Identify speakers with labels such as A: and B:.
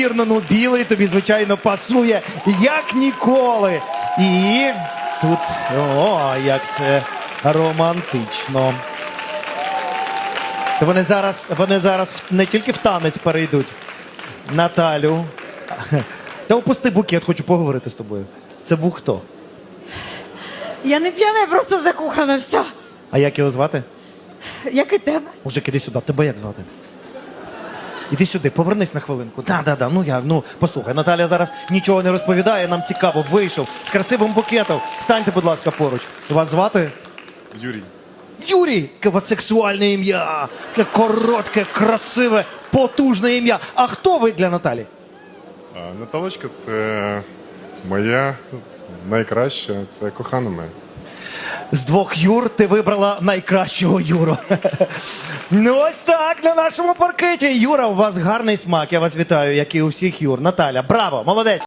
A: неймовірно, ну білий тобі, звичайно, пасує як ніколи. І тут, о, як це романтично. Вони зараз, вони зараз не тільки в танець перейдуть. Наталю. Та опусти букет, хочу поговорити з тобою. Це був хто?
B: Я не п'яна, я просто закохана, все.
A: А як його звати?
B: Як і тебе.
A: Мужик, іди сюди, тебе як звати? Іди сюди, повернись на хвилинку. Да, да, да. Ну я, ну послухай, Наталя зараз нічого не розповідає, нам цікаво, вийшов з красивим букетом. Станьте, будь ласка, поруч. Вас звати?
C: Юрій.
A: Юрій, яке сексуальне ім'я, яке коротке, красиве, потужне ім'я. А хто ви для Наталі?
C: А, Наталочка це моя найкраща, це кохана моя.
A: З двох Юр ти вибрала найкращого Юру. ну ось так на нашому паркеті. Юра, у вас гарний смак. Я вас вітаю, як і у всіх Юр. Наталя, браво, молодець.